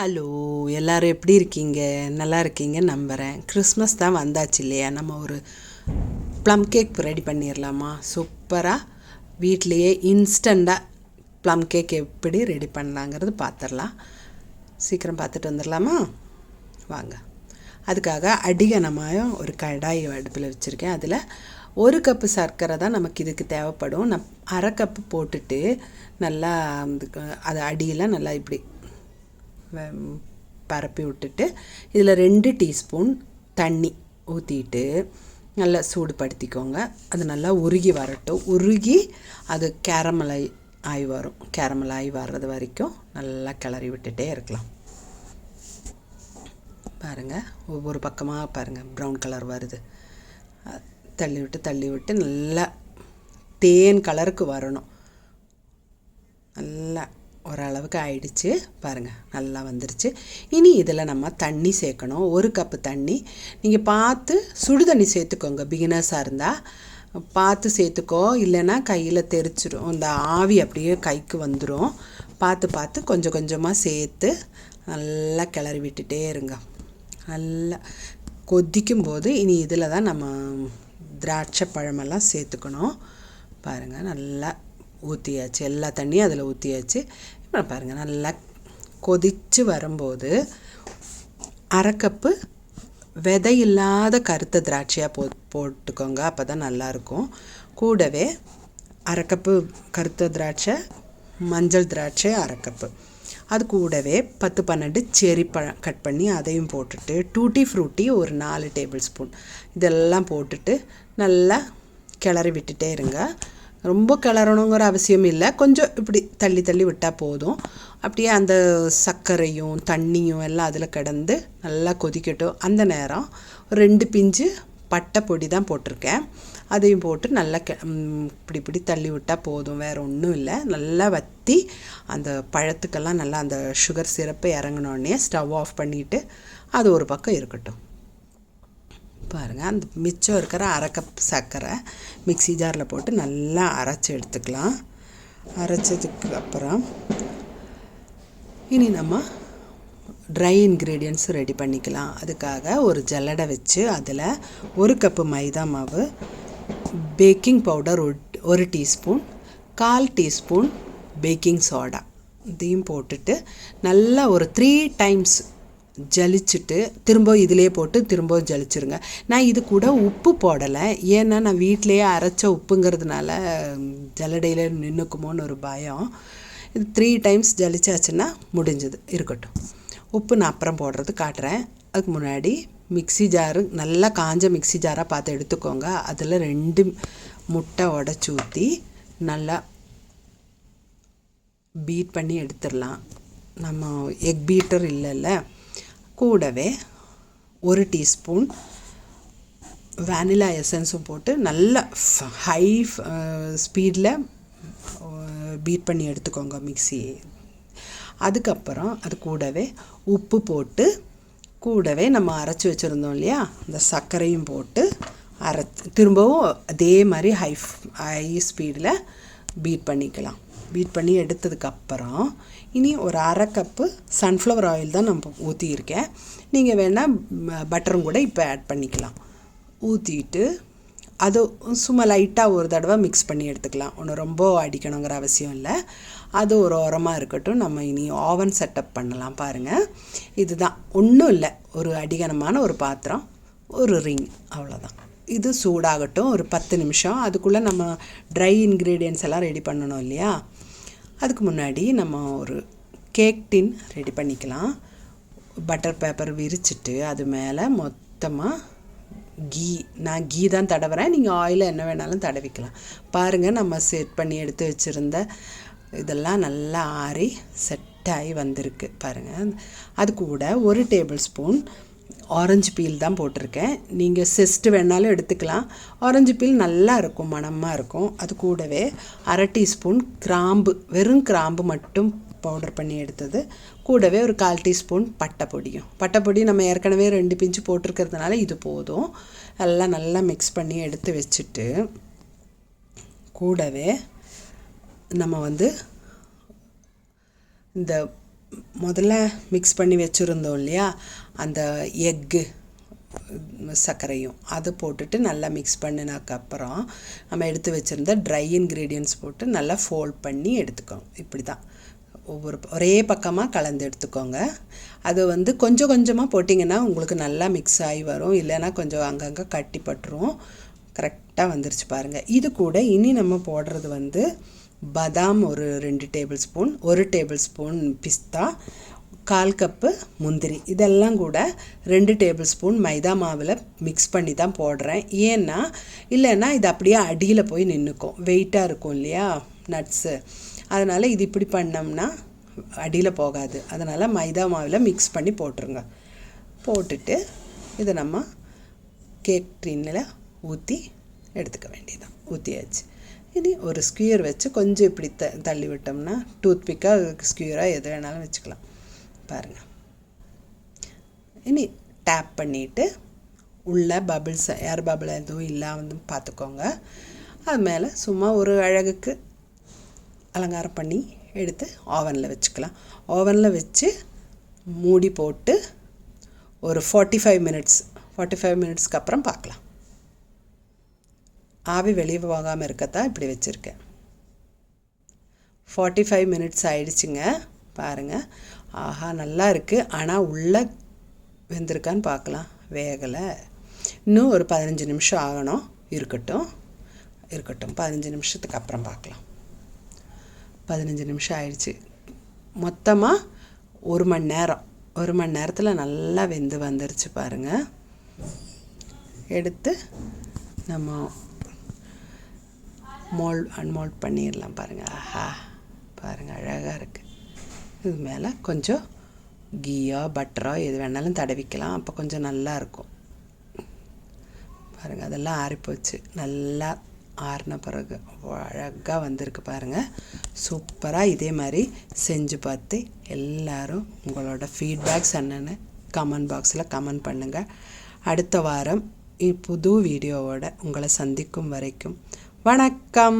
Hello எல்லாரும் எப்படி இருக்கீங்க? நல்லா இருக்கீங்க நம்புகிறேன் கிறிஸ்மஸ் தான் வந்தாச்சு இல்லையா? நம்ம ஒரு ப்ளம் கேக் ரெடி பண்ணிடலாமா சூப்பராக வீட்லேயே இன்ஸ்டண்ட்டாக ப்ளம் கேக் எப்படி ரெடி பண்ணலாங்கிறது பார்த்துடலாம் சீக்கிரம் பார்த்துட்டு வந்துடலாமா வாங்க. அதுக்காக அடிகனமாக ஒரு கடாய் அடுப்பில் வச்சுருக்கேன். அதில் ஒரு கப்பு சர்க்கரை தான் நமக்கு இதுக்கு தேவைப்படும். நான் அரை கப்பு போட்டுட்டு நல்லா அதுக்கு அது அடியில் நல்லா இப்படி பரப்பி விட்டுட்டு இதில் ரெண்டு டீஸ்பூன் தண்ணி ஊற்றிட்டு நல்லா சூடுபடுத்திக்கோங்க. அது நல்லா உருகி வரட்டும். உருகி அது கேரமலை ஆகி வரும். கேரமல் ஆகி வர்றது வரைக்கும் நல்லா கிளறி விட்டுட்டே இருக்கலாம். பாருங்கள் ஒவ்வொரு பக்கமாக பாருங்கள் ப்ரௌன் கலர் வருது. தள்ளி விட்டு தள்ளி விட்டு நல்லா தேன் கலருக்கு வரணும். ஓரளவுக்கு ஆயிடுச்சு. பாருங்கள் நல்லா வந்துருச்சு. இனி இதில் நம்ம தண்ணி சேர்க்கணும். ஒரு கப்பு தண்ணி. நீங்கள் பார்த்து சுடு தண்ணி சேர்த்துக்கோங்க. பிகினர்ஸாக இருந்தால் பார்த்து சேர்த்துக்கோ. இல்லைன்னா கையில் தெரிச்சிடும் இந்த ஆவி அப்படியே கைக்கு வந்துடும் பார்த்து பார்த்து கொஞ்சம் கொஞ்சமாக சேர்த்து நல்லா கிளறி விட்டுட்டே இருங்க. நல்லா கொதிக்கும் போது இனி இதில் தான் நம்ம திராட்சை பழமெல்லாம் சேர்த்துக்கணும். பாருங்கள் நல்லா ஊற்றியாச்சு எல்லா தண்ணியும் அதில் ஊற்றியாச்சு பாருங்கள் நல்லா கொதித்து வரும்போது அரைக்கப்பு விதை இல்லாத கருத்த திராட்சையாக போ போட்டுக்கோங்க அப்போ தான் நல்லாயிருக்கும் கூடவே அரைக்கப்பு கருத்த திராட்சை மஞ்சள் திராட்சை அரைக்கப்பு. அது கூடவே பத்து பன்னெண்டு செரி பழம் கட் பண்ணி அதையும் போட்டுட்டு டூட்டி ஃப்ரூட்டி ஒரு நாலு டேபிள் ஸ்பூன். இதெல்லாம் போட்டுட்டு நல்லா கிளறி விட்டுட்டே இருங்க. ரொம்ப கிளறணுங்கிற அவசியம் இல்லை. கொஞ்சம் இப்படி தள்ளி தள்ளி விட்டால் போதும். அப்படியே அந்த சர்க்கரையும் தண்ணியும் எல்லாம் அதில் கிடந்து நல்லா கொதிக்கட்டும். அந்த நேரம் ரெண்டு பிஞ்சு பட்டை பொடி தான் போட்டிருக்கேன். அதையும் போட்டு நல்லா கெ இப்படி இப்படி தள்ளி விட்டால் போதும். வேறு ஒன்றும் இல்லை. நல்லா வற்றி அந்த பழத்துக்கெல்லாம் நல்லா அந்த சுகர் சிரப்பு இறங்கினோடனே ஸ்டவ் ஆஃப் பண்ணிவிட்டு அது ஒரு பக்கம் இருக்கட்டும். பாருங்கள் அந்த மிச்சம் இருக்கிற அரை கப் சர்க்கரை மிக்ஸி ஜாரில் போட்டு நல்லா அரைச்சி எடுத்துக்கலாம். அரைச்சதுக்கு அப்புறம் இனி நம்ம ட்ரை இன்க்ரீடியன்ட்ஸ் ரெடி பண்ணிக்கலாம். அதுக்காக ஒரு ஜல்லடை வச்சு அதில் ஒரு கப்பு மைதா மாவு பேக்கிங் பவுடர் ஒரு ஒரு டீஸ்பூன் கால் டீஸ்பூன் பேக்கிங் சோடா இதையும் போட்டுட்டு நல்லா ஒரு த்ரீ டைம்ஸ் ஜலிச்சுட்டு திரும்ப இதிலே போட்டு திரும்ப ஜலிச்சிருங்க. நான் இது கூட உப்பு போடலை. ஏன்னா நான் வீட்டிலேயே அரைச்ச உப்புங்கிறதுனால ஜல்லடையில் நின்றுக்குமோன்னு ஒரு பயம். இது த்ரீ டைம்ஸ் ஜலிச்சாச்சுன்னா முடிஞ்சது. இருக்கட்டும். உப்பு நான் அப்புறம் போடுறது காட்டுறேன். அதுக்கு முன்னாடி மிக்ஸி ஜாரு நல்லா காஞ்ச மிக்ஸி ஜாராக பார்த்து எடுத்துக்கோங்க. அதில் ரெண்டு முட்டை உடச்சி ஊற்றி நல்லா பீட் பண்ணி எடுத்துடலாம். நம்ம எக் பீட்டர் இல்லைல்ல. கூடவே ஒரு டீஸ்பூன் வேனிலா எசன்ஸும் போட்டு நல்லா ஹை ஸ்பீடில் பீட் பண்ணி எடுத்துக்கோங்க மிக்சி அதுக்கப்புறம் அது கூடவே உப்பு போட்டு கூடவே நம்ம அரைச்சி வச்சுருந்தோம் இல்லையா? அந்த சர்க்கரையும் போட்டு அரை திரும்பவும் அதே மாதிரி ஹை ஹை ஸ்பீடில் பீட் பண்ணிக்கலாம். பீட் பண்ணி எடுத்ததுக்கப்புறம் இனி ஒரு அரை கப்பு சன்ஃப்ளவர் ஆயில் தான் நம்ம ஊற்றியிருக்கேன் நீங்கள் வேணால் பட்டரும் கூட இப்போ ஆட் பண்ணிக்கலாம். ஊற்றிட்டு அது சும்மா லைட்டாக ஒரு தடவை மிக்ஸ் பண்ணி எடுத்துக்கலாம். ஒன்றும் ரொம்ப அடிக்கணுங்கிற அவசியம் இல்லை. அது ஒரு ஓரமாக இருக்கட்டும். நம்ம இனி ஓவன் செட்டப் பண்ணலாம் பாருங்கள் இதுதான். ஒன்றும் இல்லை. ஒரு அடிகனமான ஒரு பாத்திரம் ஒரு ரிங் அவ்வளோதான் இது சூடாகட்டும். ஒரு பத்து நிமிஷம். அதுக்குள்ளே நம்ம ட்ரை இன்க்ரீடியன்ஸ் எல்லாம் ரெடி பண்ணணும் இல்லையா? அதுக்கு முன்னாடி நம்ம ஒரு கேக் டின் ரெடி பண்ணிக்கலாம். பட்டர் பேப்பர் விரிச்சிட்டு அது மேலே மொத்தமாக கீ நான் கீ தான் தடவுறேன். நீங்கள் ஆயில் என்ன வேணாலும் தடவிக்கலாம். பாருங்கள் நம்ம செட் பண்ணி எடுத்து வச்சுருந்த இதெல்லாம் நல்லா ஆறி செட்டாகி வந்திருக்கு. பாருங்கள் அது கூட ஒரு டேபிள் ஸ்பூன் ஆரஞ்சு பீல் தான் போட்டிருக்கேன். நீங்கள் செஸ்ட்டு வேணாலும் எடுத்துக்கலாம். ஆரஞ்சு பீல் நல்லா இருக்கும் மணமாக இருக்கும். அது கூடவே அரை டீஸ்பூன் கிராம்பு வெறும் கிராம்பு மட்டும் பவுடர் பண்ணி எடுத்தது. கூடவே ஒரு கால் டீஸ்பூன் பட்டை பொடியும். பட்டை பொடி நம்ம ஏற்கனவே ரெண்டு பிஞ்சு போட்டிருக்கிறதுனால இது போதும். எல்லாம் நல்லா மிக்ஸ் பண்ணி எடுத்து வச்சுட்டு கூடவே நம்ம வந்து இந்த முதல்ல மிக்ஸ் பண்ணி வச்சுருந்தோம் இல்லையா? அந்த எக்கு சர்க்கரையும். அதை போட்டுட்டு நல்லா மிக்ஸ் பண்ணினதுக்கப்புறம் நம்ம எடுத்து வச்சுருந்த ட்ரை இன்க்ரீடியன்ட்ஸ் போட்டு நல்லா ஃபோல்ட் பண்ணி எடுத்துக்கோங்க. இப்படி தான் ஒவ்வொரு ஒரே பக்கமாக கலந்து எடுத்துக்கோங்க. அது வந்து கொஞ்சம் கொஞ்சமாக போட்டிங்கன்னா உங்களுக்கு நல்லா மிக்ஸ் ஆகி வரும். இல்லைன்னா கொஞ்சம் அங்கங்கே கட்டி பட்டுரும். கரெக்டாக வந்துருச்சு பாருங்கள் இது கூட இனி நம்ம போடுறது வந்து பாதாம் ஒரு ரெண்டு டேபிள் ஸ்பூன் ஒரு டேபிள் ஸ்பூன் பிஸ்தா கால் கப்பு முந்திரி. இதெல்லாம் கூட ரெண்டு டேபிள் ஸ்பூன் மைதா மாவில் மிக்ஸ் பண்ணி தான் போடுறேன். ஏன்னா இல்லைன்னா இது அப்படியே அடியில் போய் நின்றுக்கும் வெயிட்டாக இருக்கும் இல்லையா நட்ஸு அதனால் இது இப்படி பண்ணோம்னா அடியில் போகாது. அதனால் மைதா மாவில் மிக்ஸ் பண்ணி போட்டுருங்க. போட்டுட்டு இதை நம்ம கேக் டின்னில் ஊற்றி எடுத்துக்க வேண்டியதான் ஊற்றியாச்சு இனி ஒரு ஸ்கியூர் வச்சு கொஞ்சம் இப்படி த தள்ளி விட்டோம்னா டூத் பிக்காக ஸ்கியூராக எது வேணாலும் வச்சுக்கலாம். பாருங்கள் இனி டேப் பண்ணிவிட்டு உள்ள பபிள்ஸ் ஏர் பபிள் எதுவும் இல்லாமல் பார்த்துக்கோங்க அது மேலே சும்மா ஒரு அழகுக்கு அலங்காரம் பண்ணி எடுத்து ஓவனில் வச்சுக்கலாம். ஓவனில் வச்சு மூடி போட்டு ஒரு forty five minutes forty five மினிட்ஸ்க்கு அப்புறம் பார்க்கலாம் ஆவி வெளியே போகாமல் இருக்கத்தான் இப்படி வச்சுருக்கேன். ஃபார்ட்டி ஃபைவ் மினிட்ஸ் ஆயிடுச்சுங்க. பாருங்கள் ஆஹா நல்லா இருக்குது ஆனால் உள்ளே வெந்திருக்கான்னு பார்க்கலாம். வேகலை. இன்னும் ஒரு பதினஞ்சு நிமிஷம் ஆகணும். இருக்கட்டும். இருக்கட்டும். பதினஞ்சு நிமிஷத்துக்கு அப்புறம் பார்க்கலாம். பதினஞ்சு நிமிஷம் ஆயிடுச்சு. மொத்தமாக ஒரு மணி நேரம். ஒரு மணி நேரத்தில் நல்லா வெந்து வந்துருச்சு பாருங்கள் எடுத்து நம்ம மோல்ட் அன்மோல்ட் பண்ணிடலாம் பாருங்கள் ஆஹா பாருங்கள் அழகாக இருக்குது இது மேலே கொஞ்சம் கீயோ பட்டரோ எது வேணாலும் தடவிக்கலாம். அப்போ கொஞ்சம் நல்லா இருக்கும். பாருங்கள் அதெல்லாம் ஆறிப்போச்சு. நல்லா ஆறின பிறகு அழகாக வந்திருக்கு பாருங்கள் சூப்பராக இதே மாதிரி செஞ்சு பார்த்து எல்லோரும் உங்களோட ஃபீட்பேக்ஸ் என்னென்னு கமெண்ட் பாக்ஸில் கமெண்ட் பண்ணுங்கள் அடுத்த வாரம் புது வீடியோவோட உங்களை சந்திக்கும் வரைக்கும் வணக்கம்.